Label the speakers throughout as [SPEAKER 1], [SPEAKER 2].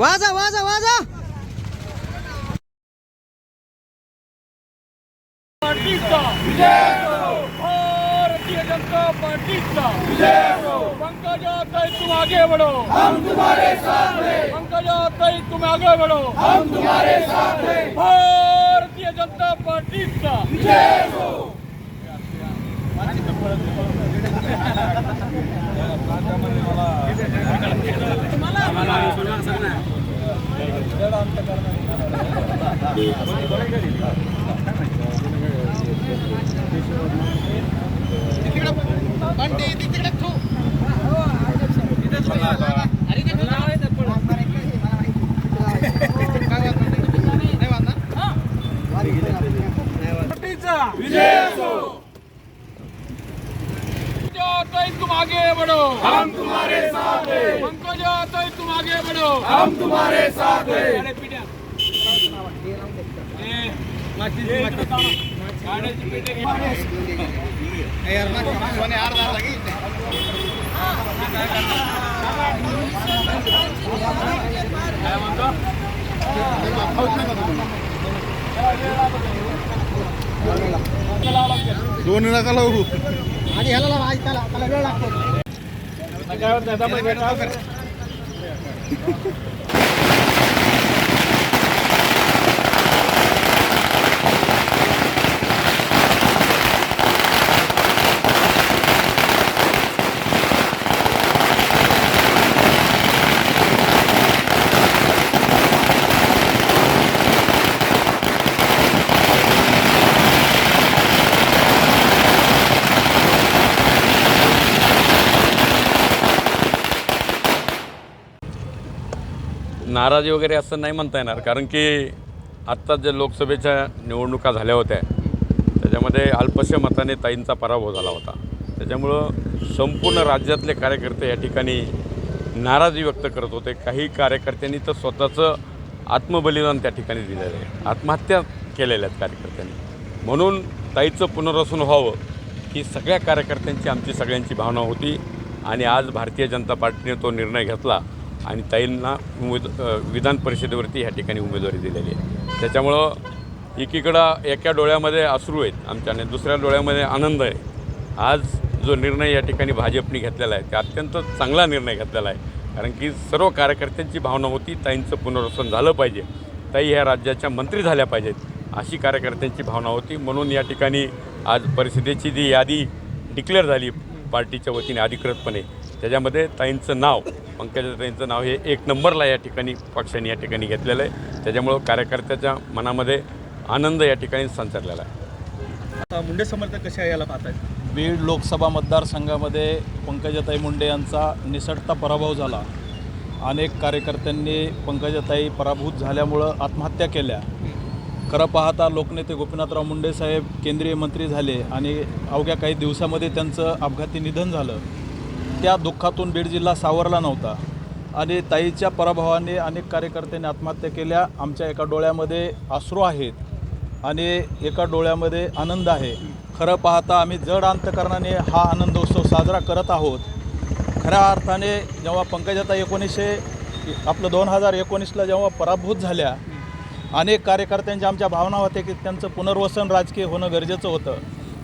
[SPEAKER 1] वाजा वाजा वाजा.
[SPEAKER 2] पार्टीचा. भारतीय जनता पार्टीचा. पंकजा ताई तुम आगे बढ़ो हम तुम्हारे साथ हैं पंकजा ताई तुम आगे बढ़ो हम तुम्हारे साथ हैं भारतीय जनता अंत करणार विजय असो पंकजा ताई तुम आगे बढ़ो हम तुम्हारे साथ हैं। पंकजा ताई तुम आगे बढ़ो। हम तुम्हारे साथ हैं। गाड्याची पेटे। घे.
[SPEAKER 3] दोन नका लावू.
[SPEAKER 4] બેઠા नाराजी वगैरे असं नाही म्हणता येणार कारण की आत्ताच ज्या लोकसभेच्या निवडणुका झाल्या होत्या त्याच्यामध्ये अल्पशा मताने ताईंचा पराभव झाला होता. त्याच्यामुळं संपूर्ण राज्यातले कार्यकर्ते या ठिकाणी नाराजी व्यक्त करत होते. काही कार्यकर्त्यांनी तर स्वतःचं आत्मबलिदान त्या ठिकाणी दिलेलं आहे. आत्महत्या केलेल्या आहेत कार्यकर्त्यांनी. म्हणून ताईचं पुनर्वसन व्हावं ही सगळ्या कार्यकर्त्यांची आमची सगळ्यांची भावना होती आणि आज भारतीय जनता पार्टीने तो निर्णय घेतला आणि ताईंना उमेद विधान परिषदेवरती ह्या ठिकाणी उमेदवारी दिलेली आहे. त्याच्यामुळं एकीकडं एका डोळ्यामध्ये अश्रू आहेत आमच्या आणि दुसऱ्या डोळ्यामध्ये आनंद आहे. आज जो निर्णय या ठिकाणी भाजपने घेतलेला आहे ते अत्यंत चांगला निर्णय घेतलेला आहे. कारण की सर्व कार्यकर्त्यांची भावना होती ताईंचं पुनर्वसन झालं पाहिजे. ताई ह्या राज्याच्या मंत्री झाल्या पाहिजेत अशी कार्यकर्त्यांची भावना होती. म्हणून या ठिकाणी आज परिषदेची जी यादी डिक्लेअर झाली पार्टीच्या वतीने अधिकृतपणे त्याच्यामध्ये ताईंचं नाव पंकजा ताईंचं नाव हे एक नंबरला या ठिकाणी पक्षाने या ठिकाणी घेतलेलं आहे. त्याच्यामुळं कार्यकर्त्याच्या मनामध्ये आनंद या ठिकाणी संचारलेला आहे.
[SPEAKER 3] आता मुंडे समर्थक कशा याला पाहतायत
[SPEAKER 5] बीड लोकसभा मतदारसंघामध्ये पंकजाताई मुंडे यांचा निसटता पराभव झाला. अनेक कार्यकर्त्यांनी पंकजाताई पराभूत झाल्यामुळं आत्महत्या केल्या. खरं पाहता लोकनेते गोपीनाथराव मुंडे साहेब केंद्रीय मंत्री झाले आणि अवघ्या काही दिवसामध्ये त्यांचं अपघाती निधन झालं. त्या दुःखातून बीड जिल्हा सावरला नव्हता. आणि ताईच्या पराभवाने अनेक कार्यकर्त्यांनी आत्महत्या केल्या. आमच्या एका डोळ्यामध्ये आश्रू आहेत आणि एका डोळ्यामध्ये आनंद आहे. खरं पाहता आम्ही जड अंतकरणाने हा आनंदोत्सव साजरा करत आहोत. खऱ्या अर्थाने जेव्हा पंकजाता एकोणीसशे आपलं दोन हजार एकोणीसला जेव्हा पराभूत झाल्या अनेक कार्यकर्त्यांच्या आमच्या भावना होत्या की त्यांचं पुनर्वसन राजकीय होणं गरजेचं होतं.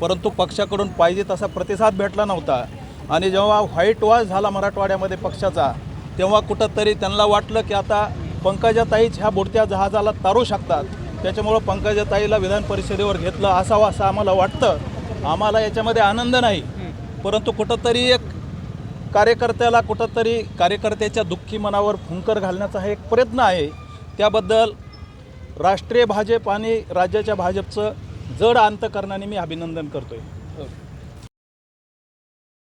[SPEAKER 5] परंतु पक्षाकडून पाहिजे तसा प्रतिसाद भेटला नव्हता. आणि जेव्हा व्हाईट वॉश झाला मराठवाड्यामध्ये पक्षाचा तेव्हा कुठंतरी त्यांना वाटलं की आता पंकजाताईच ह्या बुडत्या जहाजाला तारू शकतात. त्याच्यामुळं पंकजाताईला विधान परिषदेवर घेतलं असावं असं आम्हाला वाटतं. आम्हाला याच्यामध्ये आनंद नाही. परंतु कुठंतरी एक कार्यकर्त्याला कुठंतरी कार्यकर्त्याच्या दुःखी मनावर फुंकर घालण्याचा हा एक प्रयत्न आहे. त्याबद्दल राष्ट्रीय भाजप आणि राज्याच्या भाजपचं जड अंतकरणाने मी अभिनंदन करतो आहे